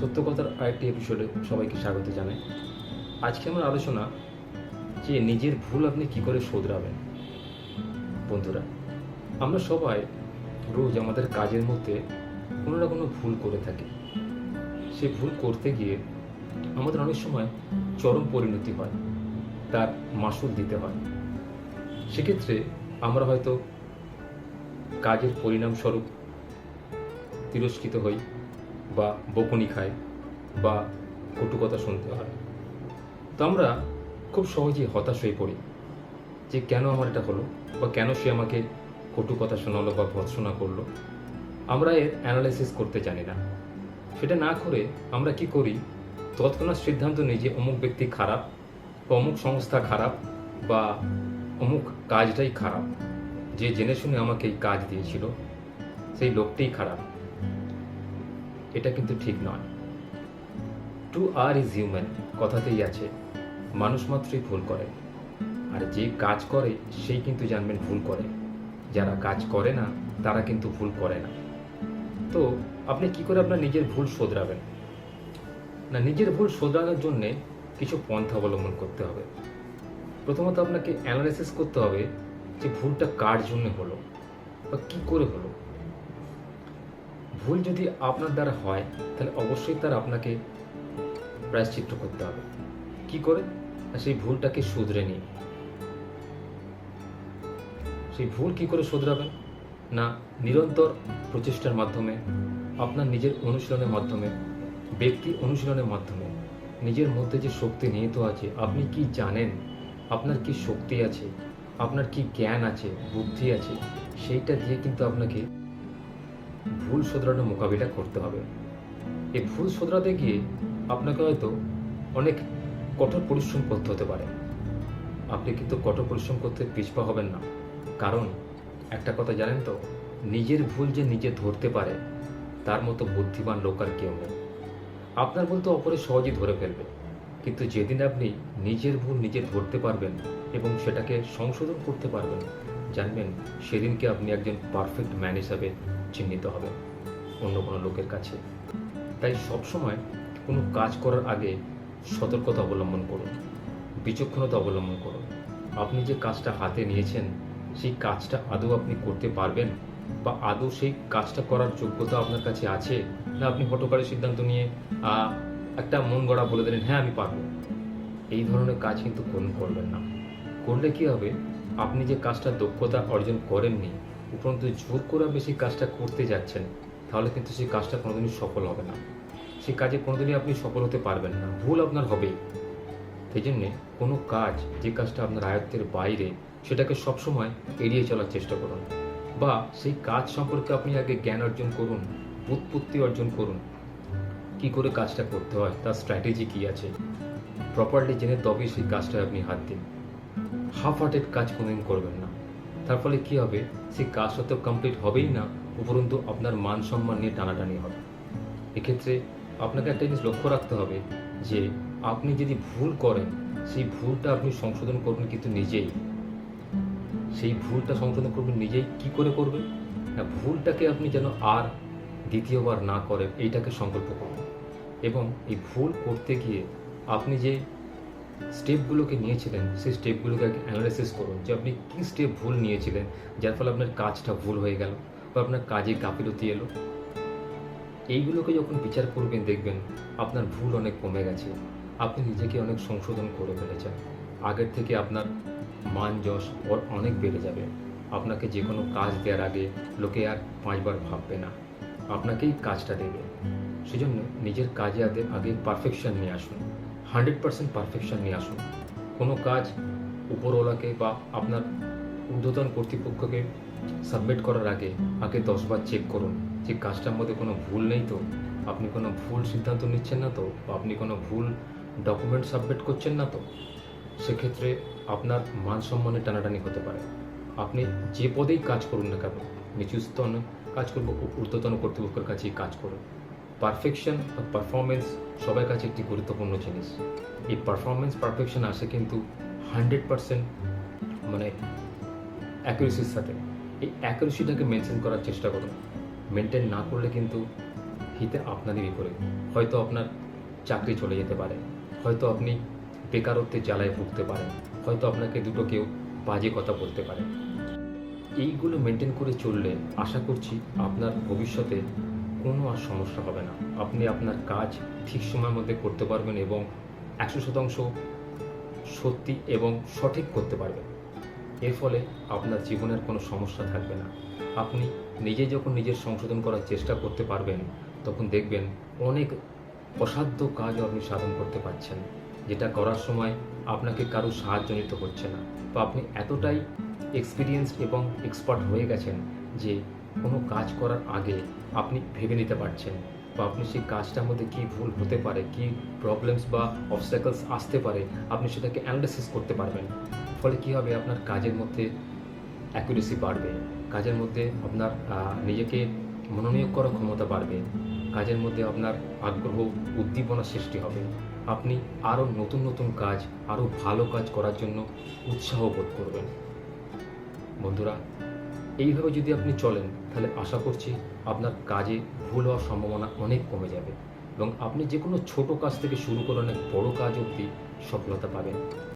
সত্য কথার আরেকটি এপিসোডে সবাইকে স্বাগত জানাই। আজকে আমার আলোচনা যে নিজের ভুল আপনি কি করে শোধরাবেন। বন্ধুরা, আমরা সবাই রোজ আমাদের কাজের মধ্যে কোনো না কোনো ভুল করে থাকি। সে ভুল করতে গিয়ে আমাদের অনেক সময় চরম পরিণতি হয়, তার মাসুল দিতে হয়। সেক্ষেত্রে আমরা হয়তো কাজের পরিণামস্বরূপ তিরস্কৃত হই বা বকুনি খায় বা কটু কথা শুনতে হয়। তো আমরা খুব সহজেই হতাশ হয়ে পড়ি যে কেন আমার এটা হলো বা কেন সে আমাকে কটু কথা শোনালো বা ভৎসনা করল। আমরা এর অ্যানালাইসিস করতে জানি না। সেটা না করে আমরা কি করি? তৎক্ষণাৎ সিদ্ধান্ত নিই যে অমুক ব্যক্তি খারাপ বা অমুক সংস্থা খারাপ বা অমুক কাজটাই খারাপ। যে জেনে শুনে আমাকে এই কাজ দিয়েছিল, সেই লোকটাই খারাপ। এটা কিন্তু ঠিক নয়। টু আর ইজ হিউম্যান কথাতেই আছে, মানুষ মাত্রই ভুল করে। আর যে কাজ করে, সেই কিন্তু জানবেন ভুল করে। যারা কাজ করে না, তারা কিন্তু ভুল করে না। তো, আপনি কি করে আপনার নিজের ভুল শোধরাবেন? না, নিজের ভুল শোধরানোর জন্যে কিছু পন্থা অবলম্বন করতে হবে। প্রথমত আপনাকে অ্যানালাইসিস করতে হবে যে ভুলটা কার জন্য হলো, বা কি করে হলো। ভুল যদি আপনার দ্বারা হয়, তাহলে অবশ্যই তার আপনাকে প্রায়শ্চিত্ত করতে হবে। কি করে? সেই ভুলটাকে শুধরে নিয়ে। সেই ভুল কি করে শুধরাবেন? না, নিরন্তর প্রচেষ্টার মাধ্যমে, আপনার নিজের অনুশীলনের মাধ্যমে, ব্যক্তি অনুশীলনের মাধ্যমে, নিজের মধ্যে যে শক্তি নিহিত আছে, আপনি কি জানেন? আপনার কি শক্তি আছে? আপনার কি জ্ঞান আছে? বুদ্ধি আছে? সেইটা দিয়ে কিন্তু আপনাকে ভুল শোধরানোর মোকাবিলা করতে হবে। এই ভুল শোধরাতে গিয়ে আপনাকে হয়তো অনেক কঠোর পরিশ্রম করতে হতে পারে। আপনি কিন্তু কঠোর পরিশ্রম করতে পিছপা হবেন না। কারণ একটা কথা জানেন তো, নিজের ভুল যে নিজে ধরতে পারে, তার মতো বুদ্ধিমান লোক আর কেউ নেই। আপনার ভুল তো অপরে সহজেই ধরে ফেলবে। কিন্তু যেদিন আপনি নিজের ভুল নিজে ধরতে পারবেন এবং সেটাকে সংশোধন করতে পারবেন জানবেন সেদিনকে আপনি একজন পারফেক্ট ম্যান হিসাবে চিহ্নিত হবেন অন্য কোনো লোকের কাছে। তাই সবসময় কোনো কাজ করার আগে সতর্কতা অবলম্বন করুন, বিচক্ষণতা অবলম্বন করুন। আপনি যে কাজটা হাতে নিয়েছেন, সেই কাজটা আদৌ আপনি করতে পারবেন? বা আদৌ সেই কাজটা করার যোগ্যতা আপনার কাছে আছে? না, আপনি হটকারের সিদ্ধান্ত নিয়ে একটা মন গড়া বলে দিলেন হ্যাঁ আমি পারব। এই ধরনের কাজ কিন্তু কোন করবেন না। করলে কি হবে? আপনি যে কাজটা দক্ষতা অর্জন করেননি, উপরন্তু জোর করে আপনি সেই কাজটা করতে যাচ্ছেন, তাহলে কিন্তু সেই কাজটা কোনোদিনই সফল হবে না। সেই কাজে কোনোদিনই আপনি সফল হতে পারবেন না, ভুল আপনার হবেই। সেই জন্যে কোনো কাজ যে কাজটা আপনার আয়ত্তের বাইরে, সেটাকে সবসময় এড়িয়ে চলার চেষ্টা করুন। বা সেই কাজ সম্পর্কে আপনি আগে জ্ঞান অর্জন করুন বুৎপত্তি অর্জন করুন। কি করে কাজটা করতে হয়, তার স্ট্র্যাটেজি কি আছে? প্রপারলি জেনে তবেই সেই কাজটা আপনি হাত দিন। হাফ হার্টেড কাজ কোনোদিন করবেন না। তার ফলে কি হবে? সেই কাজটা তো কমপ্লিট হবেই না, উপরন্তু আপনার মান সম্মান নিয়ে টানাটানি হবে। এক্ষেত্রে আপনাকে একটা জিনিস লক্ষ্য রাখতে হবে যে, আপনি যদি ভুল করেন, সেই ভুলটা আপনি সংশোধন করবেন কিন্তু নিজেই। সেই ভুলটা সংশোধন করবেন নিজেই কি করে করবেন? না, ভুলটাকে আপনি যেন আর দ্বিতীয়বার না করেন, এইটাকে সংকল্প করুন। এবং এই ভুল করতে গিয়ে আপনি যে স্টেপগুলোকে নিয়েছিলেন, সেই স্টেপগুলোকে অ্যানালাইসিস করুন যে আপনি কী স্টেপ ভুল নিয়েছিলেন, যার ফলে আপনার কাজটা ভুল হয়ে গেল বা আপনার কাজে গাফিলতি এলো। এইগুলোকে যখন বিচার করবেন, দেখবেন আপনার ভুল অনেক কমে গেছে। আপনি নিজেকে অনেক সংশোধন করে ফেলেছেন। আগের থেকে আপনার মান, যশ অনেক বেড়ে যাবে। আপনাকে যে কোনো কাজ দেওয়ার আগে লোকে আর পাঁচবার ভাববে না। আপনাকেই কাজটা দেবে। সেজন্য নিজের কাজে আগে পারফেকশন নিয়ে আসুন। হান্ড্রেড পারসেন্ট পারফেকশন নিয়ে আসুন। কোনো কাজ উপরওয়ালাকে বা আপনার ঊর্ধ্বতন কর্তৃপক্ষকে সাবমিট করার আগে আগে দশবার চেক করুন যে কাজটার মধ্যে কোনো ভুল নেই তো। আপনি কোনো ভুল সিদ্ধান্ত নিচ্ছেন না তো? বা আপনি কোনো ভুল ডকুমেন্ট সাবমিট করছেন না তো? সেক্ষেত্রে আপনার মান সম্মানে টানাটানি হতে পারে। আপনি যে পদেই কাজ করুন না কেন নিচুস্তন কাজ করব, ঊর্ধ্বতন কর্তৃপক্ষের কাছেই কাজ করুন। পারফেকশন বা পারফরমেন্স সবার কাছে একটি গুরুত্বপূর্ণ জিনিস। এই পারফরমেন্স পারফেকশন আসে কিন্তু হান্ড্রেড পারসেন্ট মানে অ্যাকুরেসির সাথে। এই অ্যাকুরেসিটাকে মেনটেন করার চেষ্টা করুন। মেনটেন না করলে কিন্তু হিতে আপনারই বিপরীত। হয়তো আপনার চাকরি চলে যেতে পারে। হয়তো আপনি বেকারত্বের জ্বালায় ভুগতে পারেন। হয়তো আপনাকে দুটো কেউ বাজে কথা বলতে পারে। এইগুলো মেনটেন করে চললে আশা করছি আপনার ভবিষ্যতে কোনো আর সমস্যা হবে না। আপনি আপনার কাজ ঠিক সময়ের মধ্যে করতে পারবেন এবং একশো শতাংশ সত্যি এবং সঠিক করতে পারবেন। এর ফলে আপনার জীবনের কোনো সমস্যা থাকবে না। আপনি নিজে যখন নিজের সংশোধন করার চেষ্টা করতে পারবেন, তখন দেখবেন অনেক অসাধ্য কাজও আপনি সাধন করতে পারছেন, যেটা করার সময় আপনাকে কারও সাহায্য নিতে হচ্ছে না। বা আপনি এতটাই এক্সপিরিয়েন্স এবং এক্সপার্ট হয়ে গেছেন যে কোনো কাজ করার আগে আপনি ভেবে নিতে পারছেন বা আপনি সেই কাজটার মধ্যে কী ভুল হতে পারে, কী প্রবলেমস বা অবস্টাকলস আসতে পারে, আপনি সেটাকে অ্যানালিসিস করতে পারবেন। ফলে কী হবে? আপনার কাজের মধ্যে অ্যাকুরেসি বাড়বে। কাজের মধ্যে আপনার নিজেকে মনোনিয়োগ করার ক্ষমতা বাড়বে। কাজের মধ্যে আপনার আগ্রহ, উদ্দীপনা সৃষ্টি হবে। আপনি আরও নতুন নতুন কাজ, আরও ভালো কাজ করার জন্য উৎসাহ বোধ করবেন। বন্ধুরা এইভাবে যদি আপনি চলেন, তাহলে আশা করছি আপনার কাজে ভুল হওয়ার সম্ভাবনা অনেক কমে যাবে এবং আপনি যে কোনো ছোট কাজ থেকে শুরু করে অনেক বড় কাজ অবধি সফলতা পাবেন।